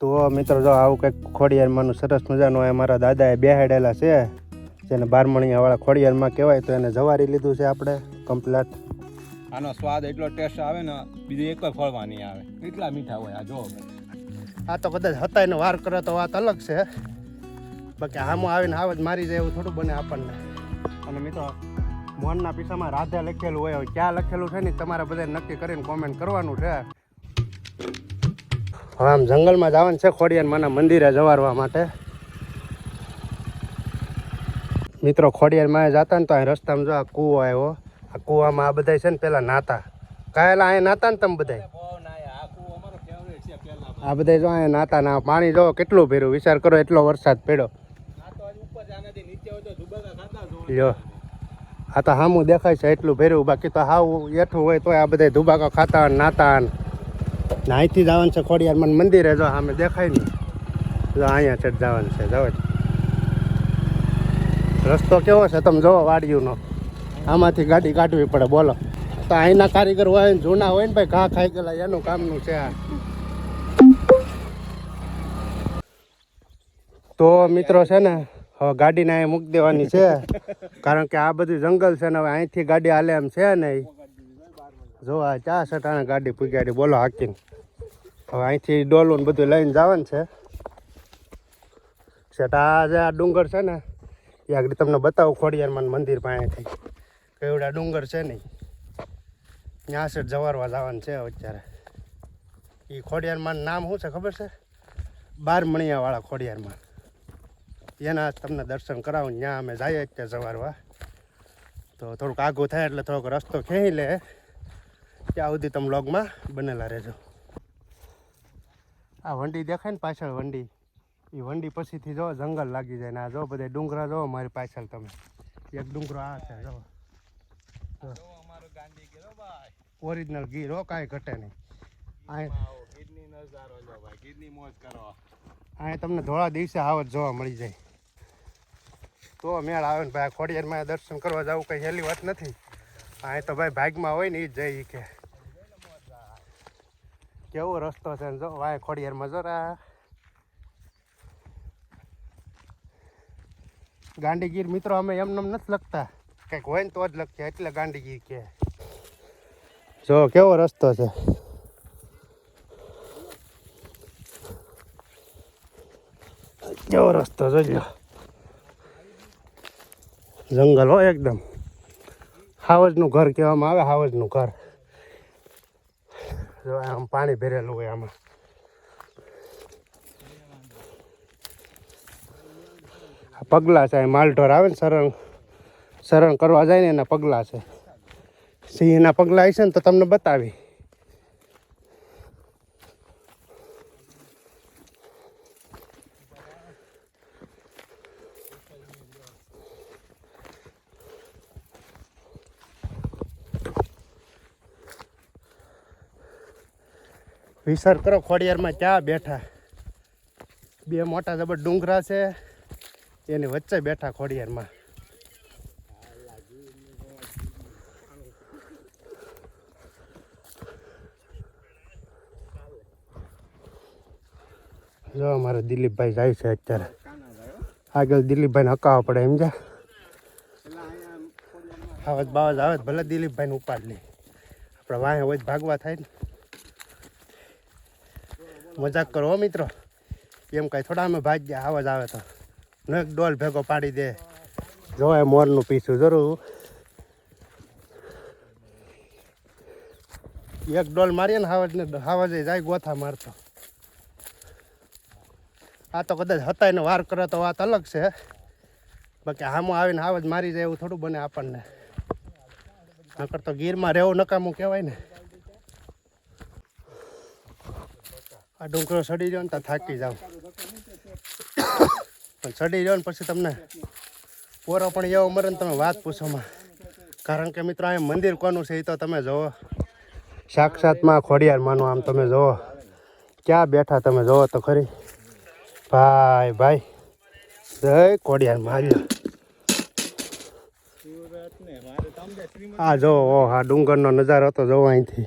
તો મિત્રો જો આવું કંઈક ખોડિયારમાંનું સરસ મજાનું એ મારા દાદાએ બેહાડેલા છે જેને બારમણીયાવાળા ખોડિયારમાં કહેવાય તો એને જવારી લીધું છે આપણે કમ્પ્લેટ આનો સ્વાદ એટલો ટેસ્ટ આવે ને બીજું એક ફળવા નહીં આવે. એટલા મીઠા હોય આ જો. આ તો કદાચ હતા એને વાર કરે તો વાત અલગ છે. બાકી આમાં આવીને આવ જ મારી જાય એવું થોડું બને આપણને. અને મિત્રો મોહનના પીસામાં રાધે લખેલું હોય ક્યાં લખેલું છે ને તમારે બધાને નક્કી કરીને કોમેન્ટ કરવાનું છે. હવે આમ જંગલમાં જવાનું છે ખોડિયાર મને મંદિરે જવારવા માટે. મિત્રો, ખોડિયાર માં જતા ને તો અહીં રસ્તામાં જો આ કૂવો આવ્યો. આ કૂવામાં આ બધા છે ને પેલા નાતા. કાયલા અહીં નાતા ને તમે બધા આ બધા જો અહીંયા નાતા ના પાણી જો કેટલું ભેરું વિચાર કરો, એટલો વરસાદ પડ્યો. લ્યો. આ તો સામું દેખાય છે, એટલું ભેરું બાકી તો હાવ એઠું હોય તોય આ બધા ધુબાકા ખાતા નાતા ને ને અહીંથી જવાનું છે ખોડિયારમાં મંદિરે જો સામે દેખાય ને જો અહીંયા છે જવાનું છે, જાવ રસ્તો કેવો છે તમે જોવો વાડિયુંનો આમાંથી ગાડી કાઢવી પડે, બોલો. તો અહીંના કારીગર હોય ને, જૂના હોય ને ભાઈ, ઘા ખાઈ ગયેલા, એનું કામનું છે આ. તો મિત્રો છે ને, હવે ગાડીને અહીં મૂકી દેવાની છે. કારણ કે આ બધું જંગલ છે ને, હવે અહીંથી ગાડી હાલે એમ છે નહીં જો આ ચા સટાણા ગાડી પૂગાડી બોલો હાકીને. હવે અહીંથી ડોલું બધું લઈને જવાનું છે. સેટા જે આ ડુંગર છે ને, એ આગળ તમને બતાવું ખોડિયારમાં મંદિર પાસેથી કેવડા ડુંગર છે નહીં ત્યાં છે જવારવા જવાનું છે અત્યારે. એ ખોડિયારમાં નામ શું છે ખબર છે? બાર મણિયાવાળા ખોડિયારમાં એના તમને દર્શન કરાવું ત્યાં અમે જઈએ જ જવારવા. તો થોડુંક આઘું થાય એટલે થોડોક રસ્તો ખેંચી લે. ત્યાં સુધી તમે લોગમાં બનેલા રહેજો. આ વંડી દેખાય ને પાછળ વંડી. એ વંડી પછીથી જો જંગલ લાગી જાય ને આ જો બધા ડુંગરા જો મારી પાછળ તમે. એક ડુંગરો આ છે, જો. ઓરિજિનલ ઘી હો, કાંઈ ઘટે નહીં. અહીંયા તમને ધોળા દિવસે આવત જોવા મળી જાય. તો મેળ આવે ને ભાઈ ખોડિયારમાં દર્શન કરવા જવું કંઈ હેલી વાત નથી. અહીં તો ભાઈ ભાગમાં હોય ને એ જઈ કે. કેવો રસ્તો છે જો, વાય ખોડિયારમાં જરા ગાંડીગીર મિત્રો અમે એમને એમ નથી લખતા. કંઈક હોય ને તો જ લખીએ, એટલે ગાંડીગીર કે જો, કેવો રસ્તો છે. કેવો રસ્તો જોઈ જંગલ હો એકદમ. હાવજનું ઘર કહેવામાં આવે, હાવજનું ઘર. જો આમ પાણી ભરેલું હોય આમાં. પગલા છે માલઢોર આવે ને શરણ શરણ કરવા જાય ને એના પગલા છે. સિંહના પગલા હશે ને તો તમને બતાવી. વિચાર કરો, ખોડિયારમાં ક્યાં બેઠા. બે મોટા જબર ડુંગરા છે, એની વચ્ચે બેઠા ખોડિયારમાં. જો અમારે દિલીપભાઈ જાય છે અત્યારે. આગળ દિલીપભાઈને હકાવવા પડે એમ જા. આવાજ બાવાજ આવે ભલે દિલીપભાઈને ઉપાડ લે. આપણે વાંહે તો ભાગવા થાય ને. મજાક કરો મિત્રો? એમ કાંઈ થોડા અમે ભાગ્યા, આવાજ આવે તો. એક ડોલ ભેગો પાડી દે. જોવાય મોરનું પીછું જરૂર. એક ડોલ મારીએ ને હાવજ ને હાવજે જાય ગોથા મારતો. આ તો કદાચ હતા એને વાર કરે તો વાત અલગ છે. બાકી હામો આવીને હાવજ મારી જાય એવું થોડું બને આપણને. નકર તો ગીરમાં રહેવું નકામું કહેવાય ને. આ ડુંગરો ચડી જાવ ને તો થાકી જાવ પણ ચડી જાવ ને પછી તમને પોરો પણ એવો મરે ને તમે વાત પૂછોમાં કારણ કે મિત્રો, અહીંયા મંદિર કોનું છે એ તો તમે જુઓ સાક્ષાતમાં ખોડિયાર માનો આમ તમે જુઓ ક્યાં બેઠા તમે જુઓ તો ખરી? ભાઈ ભાઈ. જય ખોડિયાર માર્યો. આ જો આ ડુંગરનો નજારો તો જોવો અહીંથી.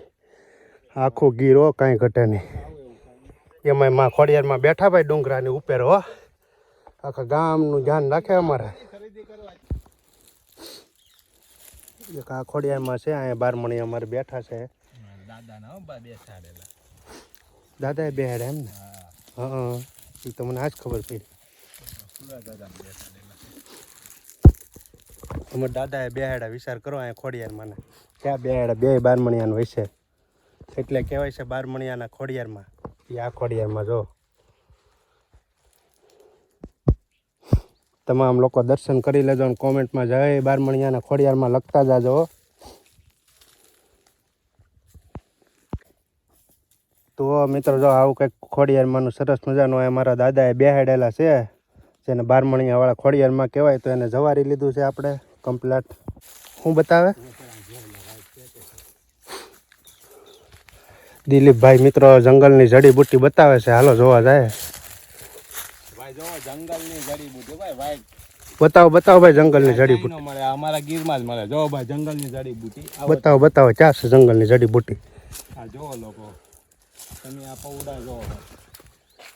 આખું ગીરો કાંઈ ઘટે નહીં. એમાં માં ખોડિયારમાં બેઠા ભાઈ ડુંગરાની ઉપર હો. આખા ગામનું ધ્યાન રાખે અમારે. એક આ ખોડિયારમાં છે અહીંયા બારમણી અમારે બેઠા છે. દાદા બા બેહાડે એમ ને? હા. એ તો મને આજ ખબર પડી. દાદા દાદાએ બે બેહાડા વિચાર કરો અહીંયા ખોડિયારમાં ક્યાં ક્યાં બેહાડા? બે બારમણિયાનો હોય છે. એટલે કહેવાય છે બારમણિયાના ખોડિયારમાં. એ ખોડિયારમાં જો. તમામ લોકો દર્શન કરી લેજો અને કોમેન્ટમાં જય બારમણિયાના ખોડિયારમાં લખતા જાજો. તો મિત્રો જો આવું કંઈક ખોડિયારમાંનું સરસ મજાનું અહીં મારા દાદાએ બેહાડેલા છે, જેને બારમણિયાવાળા ખોડિયારમાં કહેવાય તો એને જવારી લીધું છે આપણે કમ્પ્લેટ શું બતાવે? દિલીપભાઈ મિત્રો જંગલની જડીબુટ્ટી બતાવે છે. હાલો જોવા જાય. ભાઈ જો જંગલની જડીબુટ્ટી ભાઈ ભાઈ. બતાવો બતાવો ભાઈ જંગલની જડીબુટ્ટી ન મળે. અમારા ગીરમાં જ મળે. જોવો ભાઈ જંગલની જડીબુટ્ટી બતાવો બતાવો ક્યાં છે જંગલની જડીબુટ્ટી આ જોવો લોકો. તમે આ પૌડા જોવો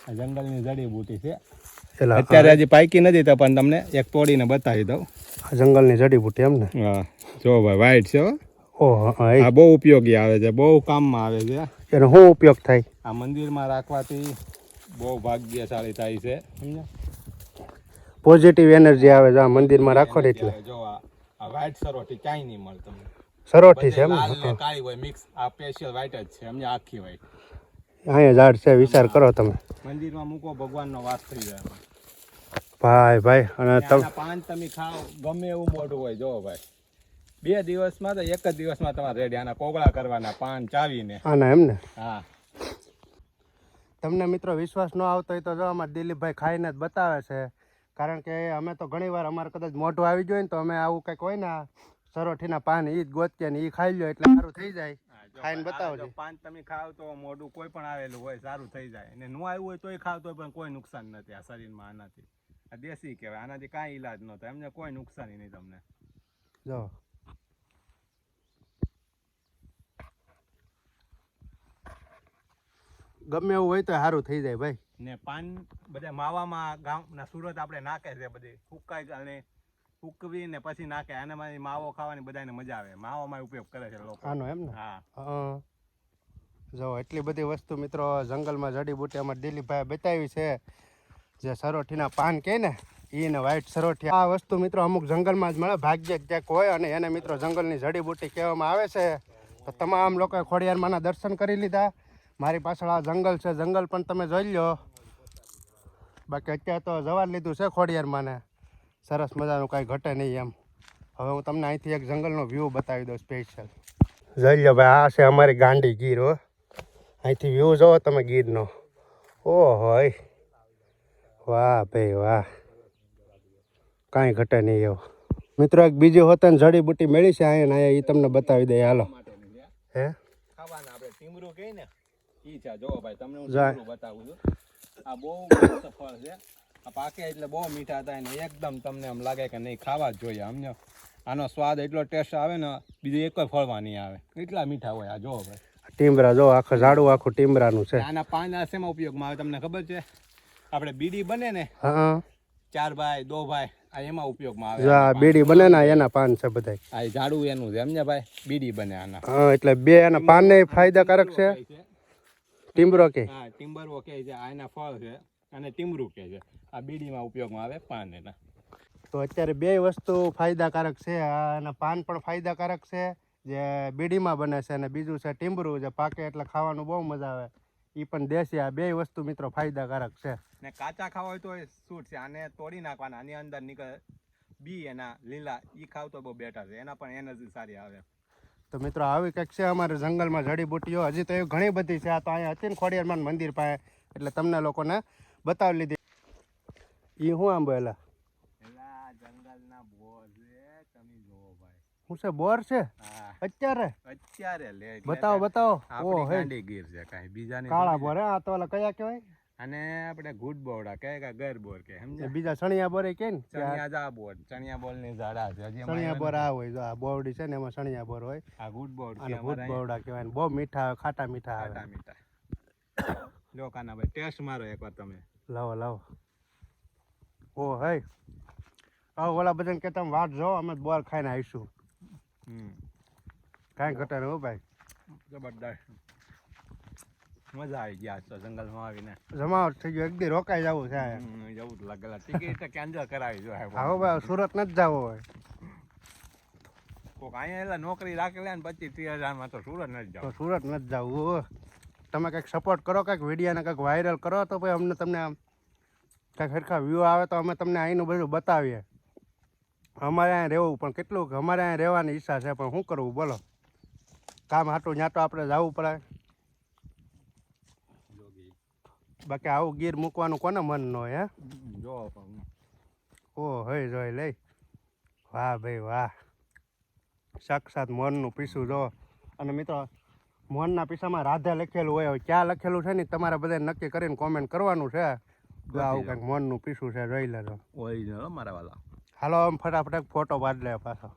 આ જંગલની જડીબુટ્ટી છે. અત્યારે હજી પાકી નથી તો પણ તમને એક તોડીને બતાવી દઉં. આ જંગલની જડીબુટ્ટી એમ ને? હા. જો ભાઈ વાઈટ છે હો. ઓહો આ બહુ ઉપયોગી આવે છે. બહુ કામમાં આવે છે. એનો શું ઉપયોગ થાય? આ મંદિરમાં રાખવાથી બહુ ભાગ્યશાળી થાય છે પોઝિટિવ એનર્જી આવે છે આ મંદિરમાં રાખો ને એટલે. જો આ વ્હાઈટ સરોટી ક્યાંય નહીં મળે તમને. સરોઠી છે એમ કાળી હોય મિક્સ આ સ્પેશિયલ વ્હાઈટ જ છે સમજ્યા? આખી વ્હાઈટ અહીંયા ઝાડ છે વિચાર કરો તમે. મંદિરમાં મૂકો ભગવાનનો વાસ થઈ જાય ભાઈ ભાઈ અને તમે પાન તમે ખાઓ ગમે એવું મોઢું હોય જો ભાઈ. બે દિવસમાં તો એક જ દિવસમાં તમારે રેડી આના કોગળા કરવાના પાન ચાવીને. આના એમ ને હા. તમને મિત્રો વિશ્વાસ ન આવતો હોય તો જો અમારે દિલીપભાઈ ખાઈને જ બતાવે છે. કારણ કે અમે તો ઘણીવાર અમારે કદાચ મોઢું આવી ગયું ને તો અમે આવું કંઈક હોય ને સરોઠીના પાન ઈ જ ગોતીએ ને ઈ ખાઈ લ્યો એટલે સારું થઈ જાય. ખાઈને બતાવો જો પાન તમે ખાવ તો મોઢું કોઈ પણ આવેલું હોય સારું થઈ જાય. અને નું આવ્યું હોય તોય ખાવ તો પણ કોઈ નુકસાન નથી આ શરીરમાં આનાથી. આ દેશી કહેવાય આનાથી કાંઈ ઈલાજ ન થાય એમને કોઈ નુકસાની નહીં તમને. જો ગમે એવું હોય તો સારું થઈ જાય ભાઈ. ને પાન બધા માવામાં ગામના સુરત આપણે નાખે છે બધી. ફૂકાઈ અને હુકવી ને પછી નાખે. આનામાંથી માવો ખાવાની બધાને મજા આવે. માવામાં ઉપયોગ કરે છે લોકો. આનો એમ ને? હા. જો એટલી બધી વસ્તુ મિત્રો જંગલમાં જડીબુટી અમારે દિલીપભાઈ બતાવી છે. જે સરોઠીના પાન કહે ને એને વ્હાઈટ સરોઠી. આ વસ્તુ મિત્રો અમુક જંગલમાં જ મળે. ભાગ્યે ક્યાંક હોય અને એને મિત્રો જંગલની જડીબુટી કહેવામાં આવે છે. તો તમામ લોકોએ ખોડિયારમાંના દર્શન કરી લીધા. મારી પાછળ આ જંગલ છે. જંગલ પણ તમે જોઈ લો. બાકી અત્યારે તો જવા લીધું છે ખોડિયારમાંને સરસ મજાનું કાંઈ ઘટે નહીં એમ. હવે હું તમને અહીંથી એક જંગલનો વ્યૂ બતાવી દઉં સ્પેશિયલ જોઈ લો ભાઈ, આ છે અમારી ગાંડી ગીર, હો. અહીંથી વ્યૂ જોવો તમે ગીરનો. ઓહો હોય વાહ ભાઈ, વાહ. કાંઈ ઘટે નહીં એવો. મિત્રો, એક બીજી હોતન જડીબુટી મેળી છે અહીંયા એ તમને બતાવી દે હાલો. હે? ખાવાના આપણે ટીમરું કહીએ ને ઈ છે જો ભાઈ તમને હું જાય. બતાવું છું. આ બહુ મસ્ત ફળ છે. આ પાકે એટલે બહુ મીઠા થાય ને એકદમ તમને એમ લાગે કે નહીં ખાવા જ જોઈએ સમજો. આનો સ્વાદ એટલો ટેસ્ટ આવે ને બીજું એક નહીં આવે. એટલા મીઠા હોય આ જો ભાઈ. ટીમરા જો આખું ઝાડું આખું ટીમરાનું છે. આના પાન આ શેમાં ઉપયોગમાં આવે તમને ખબર છે? આપણે બીડી બને ને હા ચાર ભાઈ દો ભાઈ આ એમાં ઉપયોગમાં આવે. બીડી બને ને એના પાન છે બધાય. આ ઝાડુ એનું છે સમજ્યા ભાઈ? બીડી બને આના. હા એટલે બે એના પાન ફાયદાકારક છે. ટીમરો કે? હા ટિમ્બરવો કે છે આ એના ફળ છે અને ટીમરું કે છે. આ બીડીમાં ઉપયોગમાં આવે પાન એના. તો અત્યારે બે વસ્તુ ફાયદાકારક છે અને પાન પણ ફાયદાકારક છે જે બીડીમાં બને છે અને બીજું છે ટીમરું જે પાકે એટલે ખાવાનું બહુ મજા આવે. એ પણ દેશી આ બે વસ્તુ મિત્રો ફાયદાકારક છે. ને કાચા ખાવા હોય તો એ સૂટ છે આને તોડી નાખવાના આની અંદર નીકળે બી એના લીલા એ ખાવ તો બહુ બેટર છે એના પણ એનર્જી સારી આવે. તો મિત્રો આવી કંઈક છે અમારે જંગલમાં જડીબુટીઓ હજી તો એવી ઘણી બધી છે. આ તો અહીંયા હતી ને ખોડિયારમાં મંદિર પાસે. એટલે તમને લોકોને બતાવી લીધી. એ શું આંબો એલા એલા જંગલના બોર છે. તમે જોવો ભાઈ. શું છે બોર છે? અત્યારે? અત્યારે બતાવો બતાવો. ઓ આપણી હે ગીર છે કાંઈ. બીજાની કાળા બોર હે આ તો ઓલા કયા કહેવાય? છે. અને આપણે ગુડ કહે કે ગર બોર કે સમજે બીજા સણિયા બોરે કે ને? સણિયા આ જા બોર ચણિયા બોલની ઝાડા છે. હજી સણિયા બોર આ હોય જો આ બોરડી છે ને એમાં સણિયા બોર હોય. આ ગુડ બોર્ડ અને ગુડ બોરડા કહેવાય બહુ મીઠા ખાટા મીઠા આવે. ખાટા મીઠા. લો કાના ભાઈ ટેસ્ટ મારો એકવાર તમે. લાવો લાવો. ઓ હે આ ઓલા બધાને કે તમે વાટ જો અમે બોર ખાઈને આવીશું. હમ. કાંઈ ઘટે નહીં ભાઈ. જબરદસ્ત. મજા આવી ગયા તો જંગલમાં આવીને. જમાવટ થઈ ગયો એક રોકાઈ જવું છે. જવું લાગેલા ટિકિટ કેન્સલ કરાવી જો હા ભાઈ સુરત નથી જવું હોય. કોક અહીંયા એટલે નોકરી રાખેલા ને પચીસ ત્રીસ હજારમાં તો સુરત નથી તો સુરત નથી જવું તમે કંઈક સપોર્ટ કરો કંઈક વિડીયોને કંઈક વાયરલ કરો તો ભાઈ અમને તમને કંઈક સરખા વ્યૂ આવે તો અમે તમને અહીંનું બધું બતાવીએ. અમારે અહીંયા રહેવું પણ કેટલું અમારે અહીંયા રહેવાની ઈચ્છા છે પણ શું કરવું બોલો. કામ હાટું ત્યાં તો આપણે જવું પડે. બાકી આવું ગીર મૂકવાનું કોને મન ન હે? જો ઓહ ઓ હોય જોઈ લઈ. વાહ ભાઈ વાહ. સાક્ષાત મોહનનું પીસું જો. અને મિત્રો મોહનના પીસામાં રાધા લખેલું હોય ક્યાં લખેલું છે ને તમારે બધા નક્કી કરીને કોમેન્ટ કરવાનું છે. આવું કંઈક મોહનનું પીસું છે જોઈ લેજો. મારા વાલા. હાલો આમ ફટાફટ ફોટો પાડી લે પાછો.